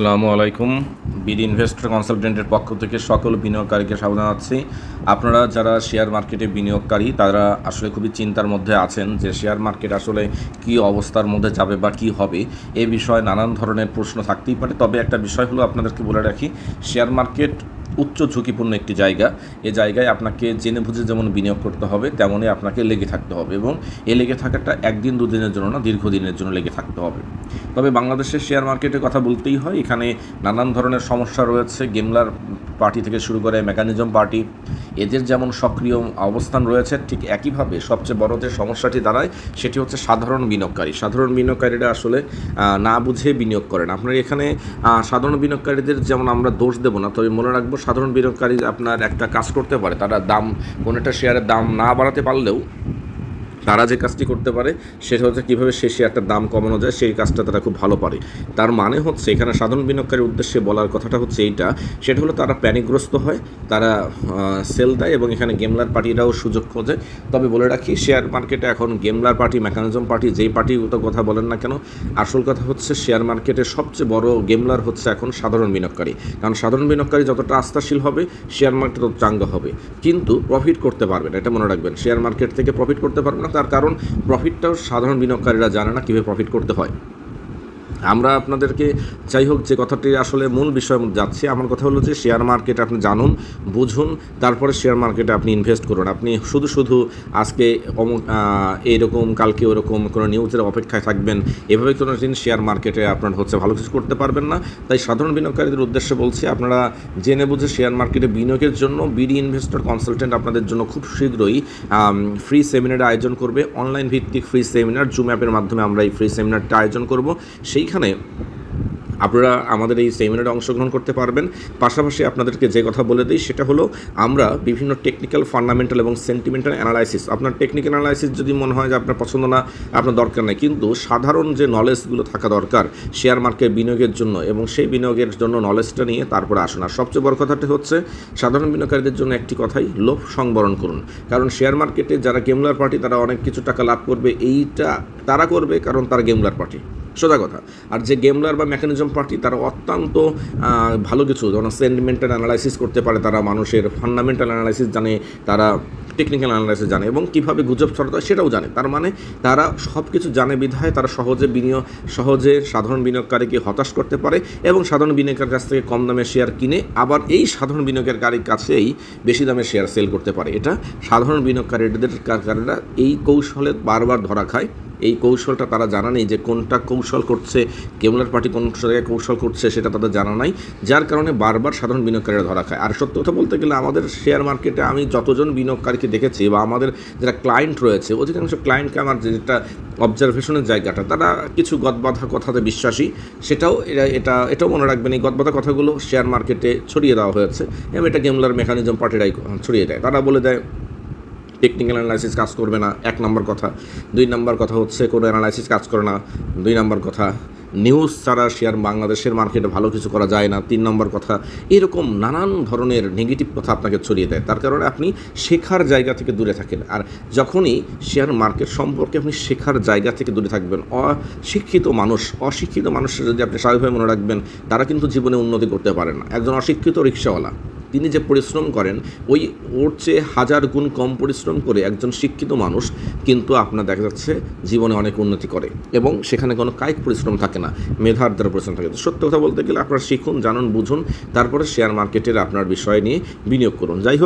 আসসালামু আলাইকুম। BD investor কনসালটেন্টের পক্ষ থেকে সকল বিনিয়োগকারীকে সাবধান আছি আপনারা যারা শেয়ার মার্কেটে বিনিয়োগকারী, তারা আসলে খুবই চিন্তার মধ্যে আছেন যে শেয়ার মার্কেট আসলে কি অবস্থার মধ্যে যাবে বা কি হবে। এ বিষয়ে নানান ধরনের প্রশ্ন থাকতেই পারে। তবে একটা বিষয় হলো আপনাদেরকে বলে রাখি, শেয়ার মার্কেট উচ্চ ঝুঁকিপূর্ণ একটি জায়গা। এ জায়গায় আপনাকে জেনে বুঝে যেমন বিনিয়োগ করতে হবে, তেমনই আপনাকে লেগে থাকতে হবে এবং এ লেগে থাকাটা একদিন, দুদিনের জন্য না, দীর্ঘদিনের জন্য লেগে থাকতে হবে। তবে বাংলাদেশের শেয়ার মার্কেটের কথা বলতেই হয়, এখানে নানান ধরনের সমস্যা রয়েছে। গেমলার পার্টি থেকে শুরু করে মেকানিজম পার্টি এদের যেমন সক্রিয় অবস্থান রয়েছে, ঠিক একইভাবে সবচেয়ে বড় যে সমস্যাটি দাঁড়ায়, সেটি হচ্ছে সাধারণ বিনিয়োগকারী। সাধারণ বিনিয়োগকারীরা আসলে না বুঝে বিনিয়োগ করেন। আপনার এখানে সাধারণ বিনিয়োগকারীদের যেমন আমরা দোষ দেবো না, তবে মনে রাখব সাধারণ বিনিয়োগকারী আপনার একটা কাজ করতে পারে, তারা দাম, কোনো একটা শেয়ারের দাম না বাড়াতে পারলেও তারা যে কাজটি করতে পারে, সেটা হচ্ছে কীভাবে সে শেয়ারটার দাম কমানো যায়, সেই কাজটা তারা খুব ভালো পারে। তার মানে হচ্ছে এখানে সাধারণ বিনিয়োগকারীর উদ্দেশ্যে বলার কথাটা হচ্ছে এইটা, সেটা হলো তারা প্যানিকগ্রস্ত হয়, তারা সেল দেয় এবং এখানে গেমলার পার্টিরাও সুযোগ খোঁজে। তবে বলে রাখি, শেয়ার মার্কেটে এখন গেমলার পার্টি, মেকানিজম পার্টি, যেই পার্টি তো কথা বলেন না কেন, আসল কথা হচ্ছে শেয়ার মার্কেটের সবচেয়ে বড় গেমলার হচ্ছে এখন সাধারণ বিনিয়োগকারী। কারণ সাধারণ বিনিয়োগকারী যতটা আস্থাশীল হবে, শেয়ার মার্কেট তত চাঙ্গা হবে। কিন্তু প্রফিট করতে পারবেন এটা মনে রাখবেন। শেয়ার মার্কেট থেকে প্রফিট করতে পারবেন তার কারণ প্রফিটটাও সাধারণ বিনিয়োগকারীরা জানে না কীভাবে প্রফিট করতে হয়। আমরা আপনাদেরকে যাই হোক যে কথাটি আসলে মূল বিষয় যাচ্ছে, আমার কথা হলো যে শেয়ার মার্কেট আপনি জানুন, বুঝুন, তারপরে শেয়ার মার্কেটে আপনি ইনভেস্ট করুন। আপনি শুধু শুধু আজকে অমুক এইরকম, কালকে ওরকম কোনো নিউজের অপেক্ষায় থাকবেন, এভাবে কোনো দিন শেয়ার মার্কেটে আপনার হচ্ছে ভালো কিছু করতে পারবেন না। তাই সাধারণ বিনিয়োগকারীদের উদ্দেশ্যে বলছি, আপনারা জেনে বুঝে শেয়ার মার্কেটে বিনিয়োগের জন্য বিডি ইনভেস্টর কনসালটেন্ট আপনাদের জন্য খুব শীঘ্রই ফ্রি সেমিনার আয়োজন করবে। অনলাইন ভিত্তিক ফ্রি সেমিনার জুম অ্যাপের মাধ্যমে আমরা এই ফ্রি সেমিনারটা আয়োজন করব। সেইখানে আপনারা আমাদের এই সেমিনারে অংশগ্রহণ করতে পারবেন। পাশাপাশি আপনাদেরকে যে কথা বলে দিই, সেটা হলো আমরা বিভিন্ন টেকনিক্যাল ফান্ডামেন্টাল এবং সেন্টিমেন্টাল অ্যানালাইসিস আপনার টেকনিক্যাল অ্যানালাইসিস যদি মনে হয় যে আপনার পছন্দ না, আপনার দরকার নেই। কিন্তু সাধারণ যে নলেজগুলো থাকা দরকার শেয়ার মার্কেট বিনিয়োগের জন্য এবং সেই বিনিয়োগের জন্য নলেজটা নিয়ে তারপরে আসুন। আর সবচেয়ে বড় কথাটি হচ্ছে, সাধারণ বিনিয়োগকারীদের জন্য একটি কথাই, লোভ সংবরণ করুন। কারণ শেয়ার মার্কেটে যারা গেমলার পার্টি তারা অনেক কিছু টাকা লাভ করবে, এইটা তারা করবে কারণ তারা গেমলার পার্টি সোজা কথা। আর যে গেমলার বা মেকানিজম পার্টি তারা অত্যন্ত ভালো কিছু, যেমন সেন্টিমেন্টাল অ্যানালাইসিস করতে পারে তারা, মানুষের ফান্ডামেন্টাল অ্যানালাইসিস জানে, তারা টেকনিক্যাল অ্যানালাইসিস জানে, এবং কীভাবে গুজব ছড়াতে হয় সেটাও জানে। তার মানে তারা সব কিছু জানে বিধায় তারা সহজে বিনিয়োগ, সহজে সাধারণ বিনিয়োগকারীকে হতাশ করতে পারে, এবং সাধারণ বিনিয়োগের কাছ থেকে কম দামে শেয়ার কিনে আবার এই সাধারণ বিনিয়োগকারীর কাছেই বেশি দামে শেয়ার সেল করতে পারে। এটা সাধারণ বিনিয়োগকারীদের কারীরা এই কৌশলে বারবার ধরা খায়। এই কৌশলটা তারা জানা নেই যে কোনটা কৌশল করছে কেমলার পার্টি কোন জায়গায় কৌশল করছে সেটা তাদের জানা নাই, যার কারণে বারবার সাধারণ বিনিয়োগকারীরা ধরা খায়। আর সত্য কথা বলতে গেলে আমাদের শেয়ার মার্কেটে আমি যতজন বিনিয়োগকারীকে দেখেছি বা আমাদের যারা ক্লায়েন্ট রয়েছে, অধিকাংশ ক্লায়েন্টকে আমার যেটা অবজারভেশনের জায়গাটা, তারা কিছু গদবাধা কথাতে বিশ্বাসী। সেটাও এরা এটা, এটাও মনে রাখবেন, এই গদবাধা কথাগুলো শেয়ার মার্কেটে ছড়িয়ে দেওয়া হয়েছে। এবং এটা গেমলার মেকানিজম পার্টিরাই ছড়িয়ে দেয়। তারা বলে দেয় টেকনিক্যাল অ্যানালাইসিস কাজ করবে না, এক নম্বর কথা। দুই নম্বর কথা হচ্ছে কোনো অ্যানালাইসিস কাজ করে না, দুই নম্বর কথা নিউজ ছাড়া শেয়ার বাংলাদেশের মার্কেটে ভালো কিছু করা যায় না, তিন নম্বর কথা, এরকম নানান ধরনের নেগেটিভ কথা আপনাকে ছড়িয়ে দেয়। তার কারণে আপনি শেখার জায়গা থেকে দূরে থাকেন। আর যখনই শেয়ার মার্কেট সম্পর্কে আপনি শেখার জায়গা থেকে দূরে থাকবেন, অশিক্ষিত মানুষ, অশিক্ষিত মানুষের যদি আপনি স্বাভাবিকভাবে মনে রাখবেন, তারা কিন্তু জীবনে উন্নতি করতে পারে না। একজন অশিক্ষিত রিক্সাওয়ালা তিনি যে পরিশ্রম করেন, ওই ওর চেয়ে হাজার গুণ কম পরিশ্রম করে একজন শিক্ষিত মানুষ কিন্তু আপনার দেখা যাচ্ছে জীবনে অনেক উন্নতি করে এবং সেখানে কোনো কায়িক পরিশ্রম থাকে না, মেধার দ্বারা পরিশ্রম থাকে সত্য কথা বলতে গেলে আপনারা শিখুন, জানুন, বুঝুন, তারপরে শেয়ার মার্কেটের আপনার বিষয় নিয়ে বিনিয়োগ করুন। যাই হোক।